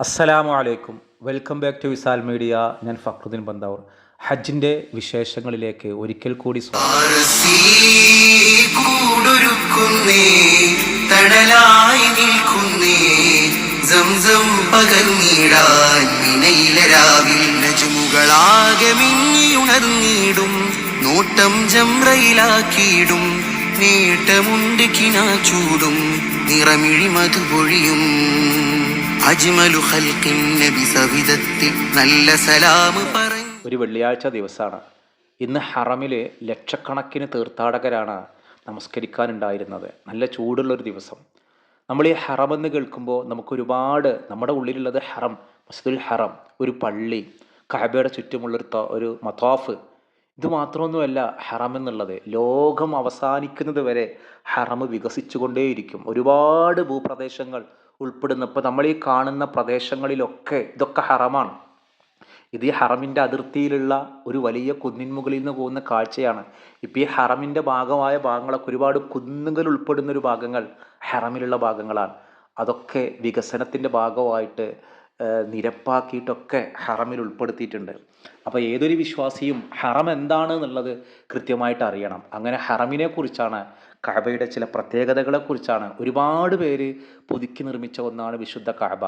അസ്സലാമു അലൈക്കും. Welcome back to Visal media ഞാൻ ഫക്രുദ്ദീൻ ബന്ദാവർ. ഹജ്ജിന്റെ വിശേഷങ്ങളിലേക്ക് ഒരിക്കൽ കൂടി നോട്ടം ജംറയിലാക്കിയിടും നേട്ടമുണ്ട് കിനാച്ചൂടും നിറമിഴി മധുപൊഴിയും അജ്മലു ഖൽഖിൻ നബി സവിധത്തിൽ നല്ല സലാം പറഞ്ഞു ഒരു വെള്ളിയാഴ്ച ദിവസമാണ് ഇന്ന് ഹറമിൽ ലക്ഷക്കണക്കിന് തീർത്ഥാടകരാണ് നമസ്കരിക്കാനുണ്ടായിരുന്നത്. നല്ല ചൂടുള്ളൊരു ദിവസം. നമ്മൾ ഈ ഹറം എന്ന് കേൾക്കുമ്പോൾ നമുക്ക് ഒരുപാട് നമ്മുടെ ഉള്ളിലുള്ളത് ഹറം മസ്ജിദുൽ ഹറം ഒരു പള്ളി കഅബയുടെ ചുറ്റുമുള്ളൊരു ഒരു മതാഫ് ഇത് മാത്രമൊന്നുമല്ല ഹറം എന്നുള്ളത് ലോകം അവസാനിക്കുന്നത് വരെ ഹറം വികസിച്ചുകൊണ്ടേയിരിക്കും. ഒരുപാട് ഭൂപ്രദേശങ്ങൾ ഉൾപ്പെടുന്ന ഇപ്പോൾ നമ്മൾ ഈ കാണുന്ന പ്രദേശങ്ങളിലൊക്കെ ഇതൊക്കെ ഹറമാണ്. ഇത് ഈ ഹറമിന്റെ അതിർത്തിയിലുള്ള ഒരു വലിയ കുന്നിൻ മുകളിൽ നിന്ന് പോകുന്ന കാഴ്ചയാണ്. ഇപ്പോൾ ഈ ഹറമിന്റെ ഭാഗമായ ഭാഗങ്ങളൊക്കെ ഒരുപാട് കുന്നുകൾ ഉൾപ്പെടുന്ന ഒരു ഭാഗങ്ങൾ ഹറമിലുള്ള ഭാഗങ്ങളാണ്. അതൊക്കെ വികസനത്തിന്റെ ഭാഗമായിട്ട് നിരപ്പാക്കിയിട്ടൊക്കെ ഹറമിൽ ഉൾപ്പെടുത്തിയിട്ടുണ്ട്. അപ്പോൾ ഏതൊരു വിശ്വാസിയും ഹറം എന്താണ് എന്നുള്ളത് കൃത്യമായിട്ട് അറിയണം. അങ്ങനെ ഹറമിനെക്കുറിച്ചാണ് കഅബയുടെ ചില പ്രത്യേകതകളെക്കുറിച്ചാണ് ഒരുപാട് പേര് പുതുക്കി നിർമ്മിച്ച ഒന്നാണ് വിശുദ്ധ കഅബ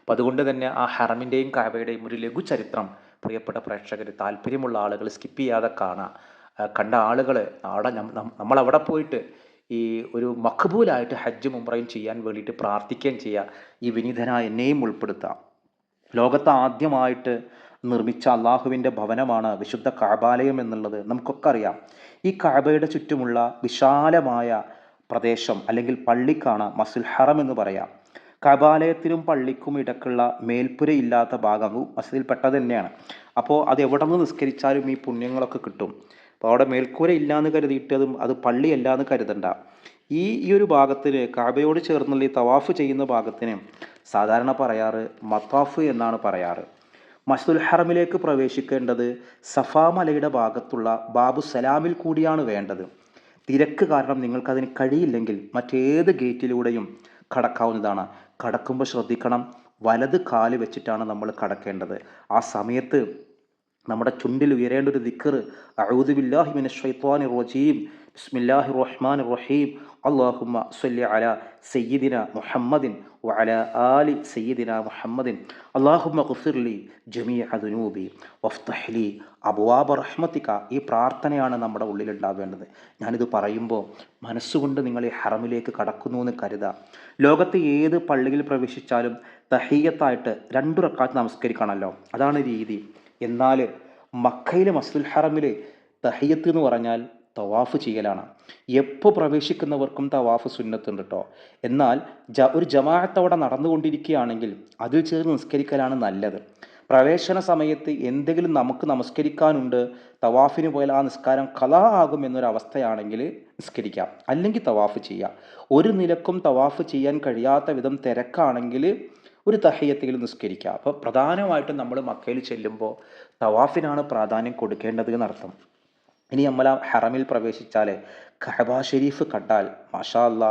അപ്പം അതുകൊണ്ട് തന്നെ ആ ഹറമിന്റെയും കഅബയുടെയും ഒരു ലഘു ചരിത്രം പ്രിയപ്പെട്ട പ്രേക്ഷകർ താല്പര്യമുള്ള ആളുകൾ സ്കിപ്പ് ചെയ്യാതെ കാണാം. കണ്ട ആളുകൾ അവിടെ നമ്മൾ അവിടെ പോയിട്ട് ഈ ഒരു മഖബൂലായിട്ട് ഹജ്ജ് ഉംറയും ചെയ്യാൻ വേണ്ടിയിട്ട് പ്രാർത്ഥിക്കുകയും ചെയ്യുക ഈ വിനീതനായ എന്നെയും ഉൾപ്പെടുത്താം. ലോകത്ത് ആദ്യമായിട്ട് നിർമ്മിച്ച അള്ളാഹുവിന്റെ ഭവനമാണ് വിശുദ്ധ കാബാലയം എന്നുള്ളത് നമുക്കൊക്കെ അറിയാം. ഈ കാബയുടെ ചുറ്റുമുള്ള വിശാലമായ പ്രദേശം അല്ലെങ്കിൽ പള്ളിക്കാണ് മസുൽ ഹറം എന്ന് പറയാം. കബാലയത്തിനും പള്ളിക്കും ഇടക്കുള്ള മേൽപ്പുരയില്ലാത്ത ഭാഗവും മസ്ജിദിൽ പെട്ടത് തന്നെയാണ്. അപ്പോൾ അത് എവിടെ നിന്ന് നിസ്കരിച്ചാലും ഈ പുണ്യങ്ങളൊക്കെ കിട്ടും. അപ്പോൾ അവിടെ മേൽക്കൂര ഇല്ലാന്ന് കരുതിയിട്ടതും അത് പള്ളിയല്ല എന്ന് കരുതണ്ട. ഈ ഈ ഒരു ഭാഗത്തിന് കാബയോട് ചേർന്നുള്ള ഈ തവാഫ് ചെയ്യുന്ന ഭാഗത്തിന് സാധാരണ പറയാറ് മത്താഫ് എന്നാണ് പറയാറ്. മസ്ദുൽ ഹറമിലേക്ക് പ്രവേശിക്കേണ്ടത് സഫാ മലയുടെ ഭാഗത്തുള്ള ബാബു സലാമിൽ കൂടിയാണ് വേണ്ടത്. തിരക്ക് കാരണം നിങ്ങൾക്കതിന് കഴിയില്ലെങ്കിൽ മറ്റേത് ഗേറ്റിലൂടെയും കടക്കാവുന്നതാണ്. കടക്കുമ്പോൾ ശ്രദ്ധിക്കണം വലത് കാൽ വെച്ചിട്ടാണ് നമ്മൾ കടക്കേണ്ടത്. ആ സമയത്ത് നമ്മുടെ ചുണ്ടിൽ ഉയരേണ്ട ഒരു ദിക്കർ അഊദു ബില്ലാഹി മിനശ് ഷൈത്വാനി റജീം ബിസ്മില്ലാഹി റഹ്മാൻ റഹീം അല്ലാഹുമ്മ സല്ലി അല സയ്യിദിന മുഹമ്മദിൻ വഅല ആലി محمد മുഹമ്മദിൻ. അല്ലാഹുമ്മ لي جميع ذنوبي വഫ്തഹ് لي അബ്വാബ റഹ്മത്തിക്ക ഈ പ്രാർത്ഥനയാണ് നമ്മുടെ ഉള്ളിൽ ഉണ്ടാവേണ്ടത് ഞാനിത് പറയുമ്പോൾ മനസ്സുകൊണ്ട് നിങ്ങൾ ഈ ഹറമിലേക്ക് കടക്കുന്നു എന്ന് കരുതാം. ലോകത്ത് ഏത് പള്ളിയിൽ പ്രവേശിച്ചാലും തഹീയത്തായിട്ട് രണ്ടു റക്കാത്ത് നമസ്കരിക്കണമല്ലോ. അതാണ് രീതി. എന്നാൽ മക്കയിലെ മസ്ജിദുൽ ഹറമിൽ തഹീയത്ത് എന്ന് പറഞ്ഞാൽ തവാഫ് ചെയ്യലാണ്. എപ്പോൾ പ്രവേശിക്കുന്നവർക്കും തവാഫ് സുന്നത്തുണ്ട് കേട്ടോ എന്നാൽ ജ ഒരു ജമാഅത്തവിടെ നടന്നുകൊണ്ടിരിക്കുകയാണെങ്കിൽ അതിൽ ചേർന്ന് നിസ്കരിക്കലാണ് നല്ലത്. പ്രവേശന സമയത്ത് എന്തെങ്കിലും നമുക്ക് നമസ്കരിക്കാനുണ്ട് തവാഫിന് പോയാൽ ആ നിസ്കാരം കലാ ആകും എന്നൊരവസ്ഥയാണെങ്കിൽ നിസ്കരിക്കാം. അല്ലെങ്കിൽ തവാഫ് ചെയ്യാം. ഒരു നിലക്കും തവാഫ് ചെയ്യാൻ കഴിയാത്ത വിധം തിരക്കാണെങ്കിൽ ഒരു തഹയ്യത്തിൽ നിസ്കരിക്കുക അപ്പോൾ പ്രധാനമായിട്ടും നമ്മൾ മക്കയിൽ ചെല്ലുമ്പോൾ തവാഫിനാണ് പ്രാധാന്യം കൊടുക്കേണ്ടത് എന്നർത്ഥം. ഇനി നമ്മൾ ആ ഹറമിൽ പ്രവേശിച്ചാൽ കഅബ ഷെരീഫ് കണ്ടാൽ മാഷാ അല്ല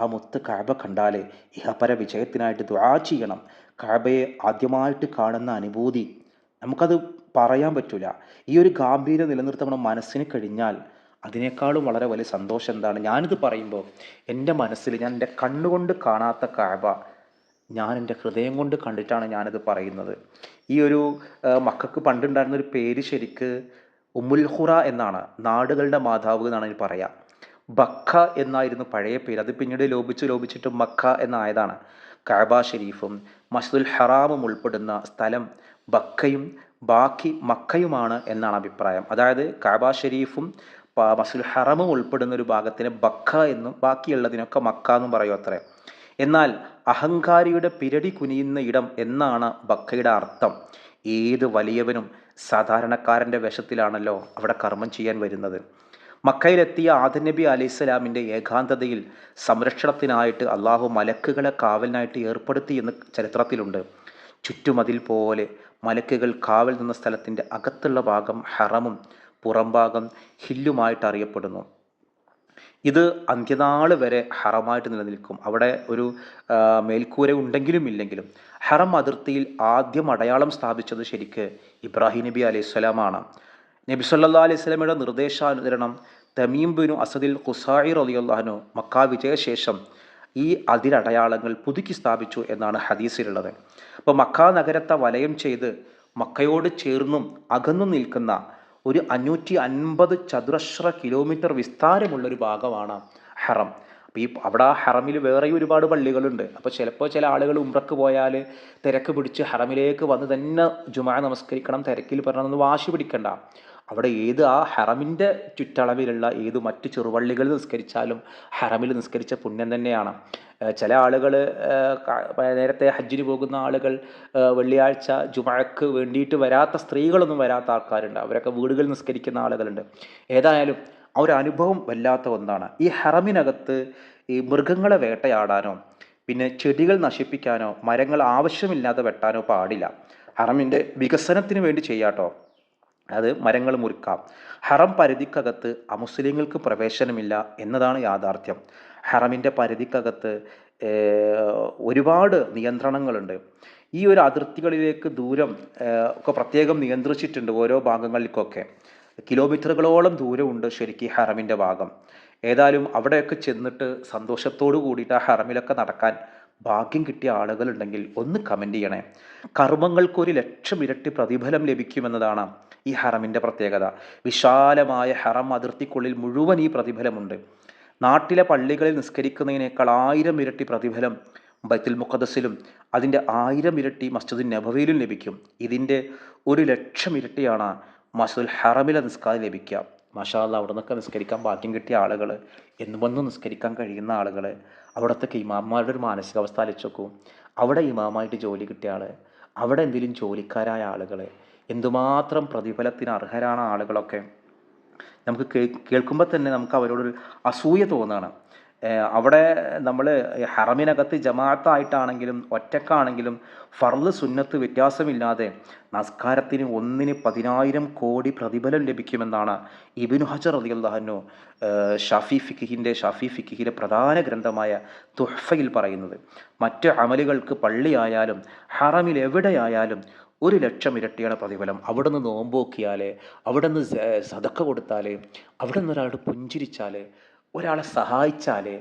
ആ മുത്ത് കഅബ കണ്ടാൽ ഇഹപര വിജയത്തിനായിട്ട് ദുആ ചെയ്യണം. കഅബയെ ആദ്യമായിട്ട് കാണുന്ന അനുഭൂതി നമുക്കത് പറയാൻ പറ്റില്ല ഈ ഒരു ഗാംഭീര്യം നിലനിർത്താൻ നമ്മുടെ മനസ്സിന് കഴിഞ്ഞാൽ അതിനേക്കാളും വളരെ വലിയ സന്തോഷം എന്താണ്. ഞാനിത് പറയുമ്പോൾ എന്റെ മനസ്സിൽ ഞാൻ എന്റെ കണ്ണുകൊണ്ട് കാണാത്ത കഅബ ഞാൻ എന്റെ ഹൃദയം കൊണ്ട് കണ്ടിട്ടാണ് ഞാനിത് പറയുന്നത്. ഈ ഒരു മക്കൾക്ക് പണ്ടുണ്ടായിരുന്ന ഒരു പേര് ശരിക്ക് ഉമ്മുൽ ഖുറ എന്നാണ് നാടുകളുടെ മാതാവ് എന്നാണ് ഇതിന് പറയാം. ബക്ക എന്നായിരുന്നു പഴയ പേര്. അത് പിന്നീട് ലോപിച്ച് ലോപിച്ചിട്ട് മക്ക എന്നായതാണ്. കഅബ ഷെരീഫും മസ്ജിദുൽ ഹറാമും ഉൾപ്പെടുന്ന സ്ഥലം ബക്കയും ബാക്കി മക്കയുമാണ് എന്നാണ് അഭിപ്രായം. അതായത് കഅബ ഷെരീഫും മസ്ജിദുൽ ഹറമും ഉൾപ്പെടുന്ന ഒരു ഭാഗത്തിന് ബക്ക എന്നും ബാക്കിയുള്ളതിനൊക്കെ മക്ക എന്നും പറയും അത്രേ. എന്നാൽ അഹങ്കാരിയുടെ പിരടി കുനിയുന്ന ഇടം എന്നാണ് ബക്കയുടെ അർത്ഥം. ഏത് വലിയവനും സാധാരണക്കാരന്റെ വേഷത്തിലാണല്ലോ അവിടെ കർമ്മം ചെയ്യാൻ വരുന്നത്. മക്കയിലെത്തിയ ആദൻ നബി അലൈഹി സ്വലാമിന്റെ ഏകാന്തതയിൽ സംരക്ഷണത്തിനായിട്ട് അള്ളാഹു മലക്കുകളെ കാവലിനായിട്ട് ഏർപ്പെടുത്തി എന്ന് ചരിത്രത്തിലുണ്ട്. ചുറ്റുമതിൽ പോലെ മലക്കുകൾ കാവൽ നിന്ന സ്ഥലത്തിന്റെ അകത്തുള്ള ഭാഗം ഹറമും പുറംഭാഗം ഹില്ലുമായിട്ട് അറിയപ്പെടുന്നു. ഇത് അന്ത്യനാൾ വരെ ഹറമായിട്ട് നിലനിൽക്കും. അവിടെ ഒരു മേൽക്കൂര ഉണ്ടെങ്കിലും ഇല്ലെങ്കിലും ഹറം അതിർത്തിയിൽ ആദ്യം അടയാളം സ്ഥാപിച്ചത് ശരിക്ക് ഇബ്രാഹിം നബി അലൈഹി സ്വലാമാണ്. നബി സല്ലാ അലൈഹി സ്വലമയുടെ നിർദ്ദേശാനുസരണം തമീം ബിനു അസദിൽ ഖുസായി റലിയുള്ളഹാനു മക്ക വിജയശേഷം ഈ അതിരടയാളങ്ങൾ പുതുക്കി സ്ഥാപിച്ചു എന്നാണ് ഹദീസിലുള്ളത്. അപ്പോൾ മക്ക നഗരത്തെ വലയം ചെയ്ത് മക്കയോട് ചേർന്നും അകന്നും നിൽക്കുന്ന ഒരു അഞ്ഞൂറ്റി അൻപത് ചതുരശ്ര കിലോമീറ്റർ വിസ്താരമുള്ളൊരു ഭാഗമാണ് ഹറം. അപ്പോൾ ഈ അവിടെ ആ ഹറമിൽ വേറെയും ഒരുപാട് പള്ളികളുണ്ട്. അപ്പോൾ ചിലപ്പോൾ ചില ആളുകൾ ഉംറക്ക് പോയാൽ തിരക്ക് പിടിച്ച് ഹറമിലേക്ക് വന്ന് തന്നെ ജുമാ നമസ്കരിക്കണം തിരക്കിൽ പറഞ്ഞതെന്ന് വാശി പിടിക്കണ്ട. അവിടെ ഏത് ആ ഹറമിന്റെ ചുറ്റളവിലുള്ള ഏത് മറ്റ് ചെറുപള്ളികളിൽ നിസ്കരിച്ചാലും ഹറമിൽ നിസ്കരിച്ച പുണ്യം തന്നെയാണ്. ചില ആളുകൾ നേരത്തെ ഹജ്ജിന് പോകുന്ന ആളുകൾ വെള്ളിയാഴ്ച ജുമഴക്ക് വേണ്ടിയിട്ട് വരാത്ത സ്ത്രീകളൊന്നും വരാത്ത ആൾക്കാരുണ്ട്. അവരൊക്കെ വീടുകളിൽ നിസ്കരിക്കുന്ന ആളുകളുണ്ട്. ഏതായാലും ആ ഒരു അനുഭവം വല്ലാത്ത ഒന്നാണ്. ഈ ഹറമിനകത്ത് ഈ മൃഗങ്ങളെ വേട്ടയാടാനോ പിന്നെ ചെടികൾ നശിപ്പിക്കാനോ മരങ്ങൾ ആവശ്യമില്ലാതെ വെട്ടാനോ പാടില്ല. ഹറമിന്റെ വികസനത്തിന് വേണ്ടി ചെയ്യാട്ടോ. അത് മരങ്ങൾ മുറിക്കാം. ഹറം പരിധിക്കകത്ത് അമുസ്ലിങ്ങൾക്ക് പ്രവേശനമില്ല എന്നതാണ് യാഥാർത്ഥ്യം. ഹറമിന്റെ പരിധിക്കകത്ത് ഒരുപാട് നിയന്ത്രണങ്ങളുണ്ട്. ഈ ഒരു അതിർത്തികളിലേക്ക് ദൂരം ഒക്കെ പ്രത്യേകം നിയന്ത്രിച്ചിട്ടുണ്ട് ഓരോ ഭാഗങ്ങളിലേക്കൊക്കെ കിലോമീറ്ററുകളോളം ദൂരമുണ്ട് ശരിക്കും ഹറമിന്റെ ഭാഗം. ഏതായാലും അവിടെയൊക്കെ ചെന്നിട്ട് സന്തോഷത്തോടു കൂടിയിട്ട് ആ ഹറമിലൊക്കെ നടക്കാൻ ഭാഗ്യം കിട്ടിയ ആളുകളുണ്ടെങ്കിൽ ഒന്ന് കമന്റ് ചെയ്യണേ. കർമ്മങ്ങൾക്കൊരു ലക്ഷം ഇരട്ടി പ്രതിഫലം ലഭിക്കുമെന്നതാണ് ഈ ഹറമിന്റെ പ്രത്യേകത. വിശാലമായ ഹറം അതിർത്തിക്കുള്ളിൽ മുഴുവൻ ഈ പ്രതിഫലമുണ്ട്. നാട്ടിലെ പള്ളികളിൽ നിസ്കരിക്കുന്നതിനേക്കാൾ ആയിരം ഇരട്ടി പ്രതിഫലം ബൈത്തുൽ മുഖദസിലും അതിന്റെ ആയിരം ഇരട്ടി മസ്ജിദ് നബവിയിലും ലഭിക്കും. ഇതിന്റെ ഒരു ലക്ഷം ഇരട്ടിയാണ് മസ്ജിദുൽ ഹറമിലെ നിസ്കാരം ലഭിക്കുക. മഷാല്ല അവിടെ നിന്നൊക്കെ നിസ്കരിക്കാൻ ഭാഗ്യം കിട്ടിയ ആളുകൾ എന്നും വന്ന് നിസ്കരിക്കാൻ കഴിയുന്ന ആളുകൾ അവിടുത്തെ ഇമാമാരുടെ ഒരു മാനസികാവസ്ഥ അലച്ചോക്കും അവിടെ ഇമാമായിട്ട് ജോലി കിട്ടിയ ആൾ അവിടെ എന്തെങ്കിലും ജോലിക്കാരായ ആളുകൾ എന്തുമാത്രം പ്രതിഫലത്തിന് അർഹരാണ് ആളുകളൊക്കെ. നമുക്ക് കേൾക്കുമ്പോൾ തന്നെ നമുക്ക് അവരോടൊരു അസൂയ തോന്നുകയാണ് അവിടെ നമ്മൾ ഹറമിനകത്ത് ജമാഅത്തായിട്ടാണെങ്കിലും ഒറ്റക്കാണെങ്കിലും ഫർൾ സുന്നത്ത് വ്യത്യാസമില്ലാതെ നസ്കാരത്തിന് ഒന്നിന് പതിനായിരം കോടി പ്രതിഫലം ലഭിക്കുമെന്നാണ് ഇബിനു ഹജർ അലിയുള്ളഹനു ഷാഫി ഫിഖിഹിന്റെ ഷാഫി ഫിഖിഹിലെ പ്രധാന ഗ്രന്ഥമായ തുഹഫയിൽ പറയുന്നത്. മറ്റ് അമലുകൾക്ക് പള്ളിയായാലും ഹറമിൽ എവിടെയായാലും ഒരു ലക്ഷം ഇരട്ടിയാണ് പ്രതിഫലം. അവിടെ നിന്ന് നോമ്പോക്കിയാൽ അവിടെ നിന്ന് സതക്ക കൊടുത്താൽ അവിടെ നിന്ന് ഒരാൾ പുഞ്ചിരിച്ചാൽ ഒരാളെ സഹായിച്ചാൽ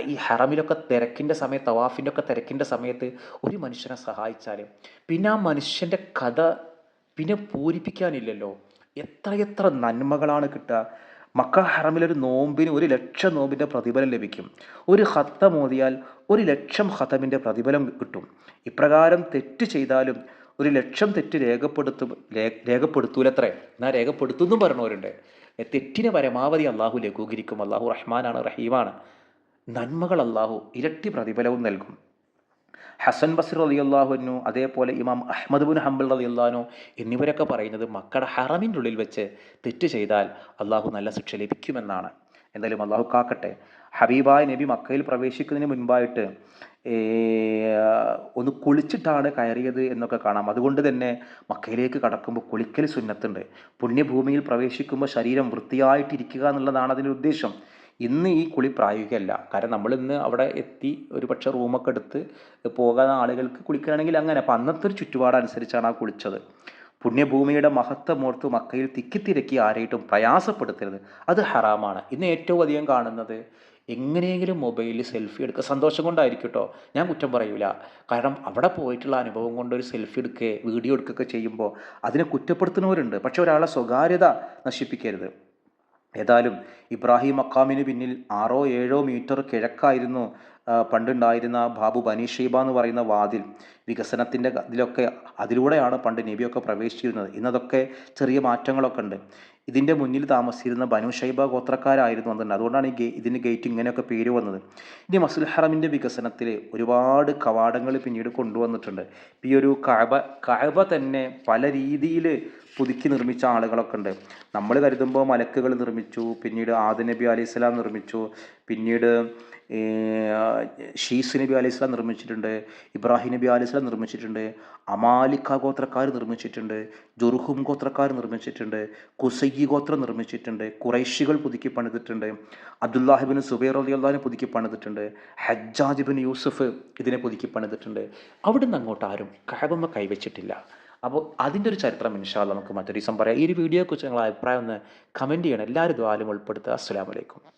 ഈ ഹറമിലൊക്കെ തിരക്കിന്റെ സമയത്ത് തവാഫിന്റെ ഒക്കെ തിരക്കിന്റെ സമയത്ത് ഒരു മനുഷ്യനെ സഹായിച്ചാൽ പിന്നെ ആ മനുഷ്യന്റെ കഥ പിന്നെ പൂരിപ്പിക്കാനില്ലല്ലോ. എത്രയെത്ര നന്മകളാണ് കിട്ടുക. മക്ക ഹറമിലൊരു നോമ്പിന് ഒരു ലക്ഷം നോമ്പിന്റെ പ്രതിഫലം ലഭിക്കും. ഒരു ഹത്തം മോദിയാൽ ഒരു ലക്ഷം ഹത്തമിന്റെ പ്രതിഫലം കിട്ടും. ഇപ്രകാരം തെറ്റ് ചെയ്താലും ഒരു ലക്ഷം തെറ്റ് രേഖപ്പെടുത്തും രേഖപ്പെടുത്തൂലത്രേ? എന്നാൽ രേഖപ്പെടുത്തുന്നും പറഞ്ഞവരുണ്ട്. തെറ്റിനെ പരമാവധി അള്ളാഹു ലഘൂകരിക്കും. അള്ളാഹു റഹ്മാനാണ് റഹീമാണ്. നന്മകൾ അള്ളാഹു ഇരട്ടി പ്രതിഫലവും നൽകും. ഹസൻ ബസർ അലി അള്ളാഹുനു അതേപോലെ ഇമാം അഹമ്മദ് ബുൻ ഹംബൽ അലി അള്ളഹാനു എന്നിവരൊക്കെ പറയുന്നത് മക്കളുടെ ഹറമിന്റെ ഉള്ളിൽ വെച്ച് തെറ്റ് ചെയ്താൽ അള്ളാഹു നല്ല ശിക്ഷ ലഭിക്കുമെന്നാണ്. എന്തായാലും അള്ളാഹു കാക്കട്ടെ. ഹബീബായ നബി മക്കയിൽ പ്രവേശിക്കുന്നതിന് മുൻപായിട്ട് ഒന്ന് കുളിച്ചിട്ടാണ് കയറിയത് എന്നൊക്കെ കാണാം. അതുകൊണ്ട് തന്നെ മക്കയിലേക്ക് കടക്കുമ്പോൾ കുളിക്കൽ സുന്നത്തുണ്ട്. പുണ്യഭൂമിയിൽ പ്രവേശിക്കുമ്പോൾ ശരീരം വൃത്തിയായിട്ടിരിക്കുക എന്നുള്ളതാണ് അതിന്റെ ഉദ്ദേശം. ഇന്ന് ഈ കുളി പ്രായോഗികമല്ല. കാരണം നമ്മൾ ഇന്ന് അവിടെ എത്തി ഒരു പക്ഷേ റൂമൊക്കെ എടുത്ത് പോകാൻ ആളുകൾക്ക് കുളിക്കുകയാണെങ്കിൽ അങ്ങനെ. അപ്പം അന്നത്തെ ഒരു ചുറ്റുപാടനുസരിച്ചാണ് ആ കുളിച്ചത്. പുണ്യഭൂമിയുടെ മഹത്വം ഓർത്ത് മക്കയിൽ തിക്കിത്തിരക്കി ആരെയിട്ടും പ്രയാസപ്പെടുത്തരുത്. അത് ഹറാമാണ്. ഇന്ന് ഏറ്റവും അധികം കാണുന്നത് എങ്ങനെയെങ്കിലും മൊബൈലിൽ സെൽഫി എടുക്കുക. സന്തോഷം കൊണ്ടായിരിക്കും കേട്ടോ ഞാൻ കുറ്റം പറയൂല. കാരണം അവിടെ പോയിട്ടുള്ള അനുഭവം കൊണ്ട് ഒരു സെൽഫി എടുക്കുക വീഡിയോ എടുക്കുകയൊക്കെ ചെയ്യുമ്പോൾ അതിനെ കുറ്റപ്പെടുത്തുന്നവരുണ്ട്. പക്ഷെ ഒരാളെ സ്വകാര്യത നശിപ്പിക്കരുത്. ഏതായാലും ഇബ്രാഹിം അക്കാമിന് പിന്നിൽ ആറോ ഏഴോ മീറ്റർ കിഴക്കായിരുന്നു പണ്ടുണ്ടായിരുന്ന ബാബു ബനീഷീബ എന്ന് പറയുന്ന വാതിൽ വികസനത്തിന്റെ ഇതിലൊക്കെ അതിലൂടെയാണ് പണ്ട് നബിയൊക്കെ പ്രവേശിച്ചിരുന്നത്. ഇന്നതൊക്കെ ചെറിയ മാറ്റങ്ങളൊക്കെ ഉണ്ട്. ഇതിന്റെ മുന്നിൽ താമസിച്ചിരുന്ന ബനു ഷൈബ ഗോത്രക്കാരായിരുന്നു അതുകൊണ്ട് അതുകൊണ്ടാണ് ഈ ഗേ ഇതിന് ഗേറ്റ് ഇങ്ങനെയൊക്കെ പേര് വന്നത്. ഇനി മസുൽ ഹറമിന്റെ വികസനത്തിൽ ഒരുപാട് കവാടങ്ങൾ പിന്നീട് കൊണ്ടുവന്നിട്ടുണ്ട്. ഈ ഒരു കഅബ കഅബ തന്നെ പല രീതിയിൽ പുതുക്കി നിർമ്മിച്ച ആളുകളൊക്കെ ഉണ്ട്. നമ്മൾ കരുതുമ്പോൾ മലക്കുകൾ നിർമ്മിച്ചു പിന്നീട് ആദ നബി അലൈഹി സ്വലാം നിർമ്മിച്ചു പിന്നീട് ഷീസ് നബി അലൈഹി സ്വലാം നിർമ്മിച്ചിട്ടുണ്ട് ഇബ്രാഹിം നബി അലൈഹി സ്വലാം നിർമ്മിച്ചിട്ടുണ്ട് അമാലിക്ക ഗോത്രക്കാർ നിർമ്മിച്ചിട്ടുണ്ട് ജുർഹും ഗോത്രക്കാർ നിർമ്മിച്ചിട്ടുണ്ട് കുസൈ ഹുസൈഗി ഗോത്രം നിർമ്മിച്ചിട്ടുണ്ട് കുറൈശികൾ പുതുക്കി പണിതിട്ടുണ്ട് അബ്ദുല്ലാഹിബിൻ സുബൈർ അലി അള്ളഹാനെ പുതുക്കി പണിതിട്ടുണ്ട് ഹജ്ജാജിബിൻ യൂസഫ് ഇതിനെ പുതുക്കി പണിതിട്ടുണ്ട്. അവിടുന്ന് അങ്ങോട്ട് ആരും കഴവമ്മ കൈവച്ചിട്ടില്ല. അപ്പോൾ അതിന്റെ ഒരു ചരിത്രം ഇൻഷാല്ല നമുക്ക് മറ്റൊരു ദിവസം പറയാം. ഈ ഒരു വീഡിയോയെക്കുറിച്ച് നിങ്ങളുടെ അഭിപ്രായം ഒന്ന് കമന്റ് ചെയ്യണം. എല്ലാവരും ദ്വാലും ഉൾപ്പെടുത്തുക. അസ്സാം വലൈക്കും